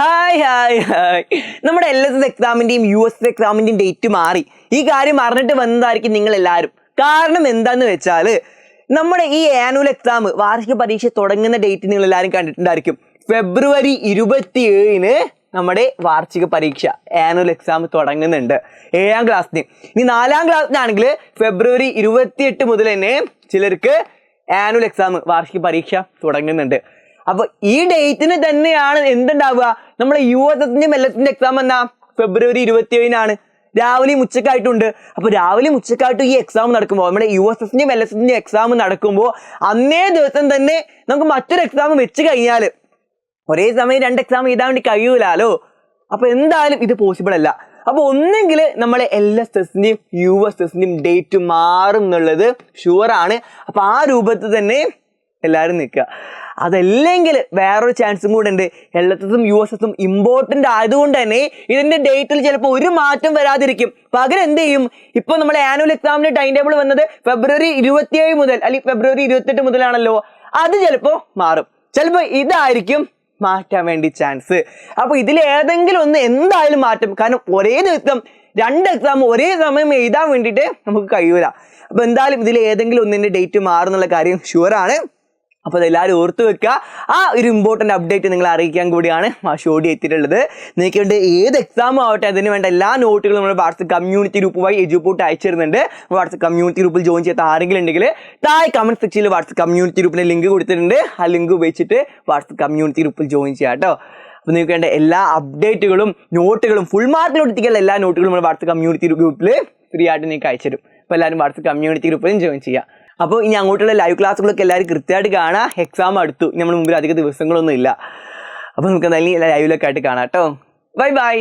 Hi hi hi നമ്മുടെ L S S എക്സാമിന്റെയും U S S എക്സാമിന്റെയും ഡേറ്റ് മാറി. ഈ കാര്യം അറിഞ്ഞിട്ട് വന്നതായിരിക്കും നിങ്ങൾ എല്ലാവരും കാരണം എന്താന്ന് വെച്ചാൽ നമ്മുടെ ഈ ആനുവൽ എക്സാം വാർഷിക പരീക്ഷ തുടങ്ങുന്ന ഡേറ്റ് നിങ്ങൾ എല്ലാവരും കണ്ടിട്ടുണ്ടായിരിക്കും. ഫെബ്രുവരി ഇരുപത്തി ഏഴിന് നമ്മുടെ വാർഷിക പരീക്ഷ ആനുവൽ എക്സാം തുടങ്ങുന്നുണ്ട്. ഏഴാം ക്ലാസ്സിന്. ഇനി നാലാം ക്ലാസ്സിനാണെങ്കിൽ ഫെബ്രുവരി ഇരുപത്തിയെട്ട് മുതൽ തന്നെ ചിലർക്ക് ആനുവൽ എക്സാം വാർഷിക പരീക്ഷ തുടങ്ങുന്നുണ്ട്. അപ്പൊ ഈ ഡേറ്റിന് തന്നെയാണ് എന്തുണ്ടാവുക? നമ്മുടെ യു എസ് എസിന്റെയും എൽ എസിന്റെ എക്സാം എന്നാ ഫെബ്രുവരി ഇരുപത്തി ഏഴിനാണ് രാവിലെയും ഉച്ചക്കായിട്ടുണ്ട്. അപ്പൊ രാവിലെയും ഉച്ചക്കായിട്ടും ഈ എക്സാം നടക്കുമ്പോൾ നമ്മുടെ യു എസ് എസിന്റെയും എൽ എസ് എസിന്റെ എക്സാം നടക്കുമ്പോൾ അന്നേ ദിവസം തന്നെ നമുക്ക് മറ്റൊരു എക്സാം വെച്ച് കഴിഞ്ഞാൽ ഒരേ സമയം രണ്ട് എക്സാം എഴുതാൻ വേണ്ടി കഴിയൂലാലോ? അപ്പൊ എന്തായാലും ഇത് പോസിബിൾ അല്ല. അപ്പൊ ഒന്നെങ്കിൽ നമ്മളെ എൽ എസ് എസിന്റെയും യു എസ് എസിന്റെയും ഡേറ്റ് മാറും എന്നുള്ളത് ഷുവർ ആണ്. അപ്പൊ ആ രൂപത്തിൽ തന്നെ എല്ലാവരും നിൽക്കുക. അതല്ലെങ്കിൽ വേറൊരു ചാൻസും കൂടെ ഉണ്ട്. എൽ എസ് എസും യു എസ് എസും ഇമ്പോർട്ടന്റ് ആയതുകൊണ്ട് തന്നെ ഇതിന്റെ ഡേറ്റിൽ ചിലപ്പോൾ ഒരു മാറ്റം വരാതിരിക്കും. പകരം എന്ത് ചെയ്യും? ഇപ്പോൾ നമ്മുടെ ആനുവൽ എക്സാമിന് ടൈം ടേബിൾ വന്നത് ഫെബ്രുവരി ഇരുപത്തിയേഴ് മുതൽ അല്ലെങ്കിൽ ഫെബ്രുവരി ഇരുപത്തെട്ട് മുതലാണല്ലോ. അത് ചിലപ്പോൾ മാറും. ചിലപ്പോൾ ഇതായിരിക്കും മാറ്റാൻ വേണ്ടി ചാൻസ് അപ്പോൾ ഇതിൽ ഏതെങ്കിലും ഒന്ന് എന്തായാലും മാറ്റും. കാരണം ഒരേ ദിവസം രണ്ട് എക്സാം ഒരേ സമയം എഴുതാൻ വേണ്ടിയിട്ട് നമുക്ക് കഴിയൂല. അപ്പോൾ എന്തായാലും ഇതിൽ ഏതെങ്കിലും ഒന്നിന്റെ ഡേറ്റ് മാറുന്നുള്ള കാര്യം ഷുവറാണ് അപ്പോൾ അതെല്ലാവരും ഓർത്ത് വെക്കുക. ആ ഒരു ഇമ്പോർട്ടന്റ് അപ്ഡേറ്റ് നിങ്ങൾ അറിയിക്കാൻ കൂടിയാണ് ഷോഡി എത്തിയിട്ടുള്ളത്. നിങ്ങൾക്ക് വേണ്ട ഏത് എക്സാം ആവട്ടെ അതിന് വേണ്ട എല്ലാ നോട്ടുകളും നമ്മൾ വാട്സപ്പ് കമ്മ്യൂണിറ്റി ഗ്രൂപ്പ് വഴി എജുപോട്ട് അയച്ചു തരുന്നുണ്ട്. വാട്സപ്പ് കമ്മ്യൂണിറ്റി ഗ്രൂപ്പിൽ ജോയിൻ ചെയ്യാത്ത ആരെങ്കിലും ഉണ്ടെങ്കിൽ താഴെ കമന്റ് സെക്ഷനിൽ വാട്സപ്പ് കമ്മ്യൂണിറ്റി ഗ്രൂപ്പിന്റെ ലിങ്ക് കൊടുത്തിട്ടുണ്ട്. ആ ലിങ്ക് ഉപയോഗിച്ചിട്ട് വാട്സപ്പ് കമ്മ്യൂണിറ്റി ഗ്രൂപ്പിൽ ജോയിൻ ചെയ്യാം കേട്ടോ. അപ്പോൾ നിങ്ങൾക്ക് വേണ്ട എല്ലാ അപ്ഡേറ്റുകളും നോട്ടുകളും ഫുൾ മാർക്കിലോട്ട് എത്തിക്കാനുള്ള എല്ലാ നോട്ടുകളും നമ്മൾ വാട്സപ്പ് കമ്മ്യൂണിറ്റി ഗ്രൂപ്പിൽ ഫ്രീ ആയിട്ട് നിങ്ങൾക്ക് അയച്ചു തരും. അപ്പോൾ എല്ലാവരും വാട്സപ്പ് കമ്മ്യൂണിറ്റി ഗ്രൂപ്പിലും ജോയിൻ ചെയ്യാം അപ്പോൾ ഇനി അങ്ങോട്ടുള്ള ലൈവ് ക്ലാസ്സുകളൊക്കെ എല്ലാവരും കൃത്യമായിട്ട് കാണാം. എക്സാം അടുത്തു. ഇനി നമ്മുടെ മുമ്പിൽ അധിക ദിവസങ്ങളൊന്നും ഇല്ല അപ്പോൾ നമുക്ക് എന്തായാലും ലൈവിലൊക്കെ ആയിട്ട് കാണാം കേട്ടോ. Bye bye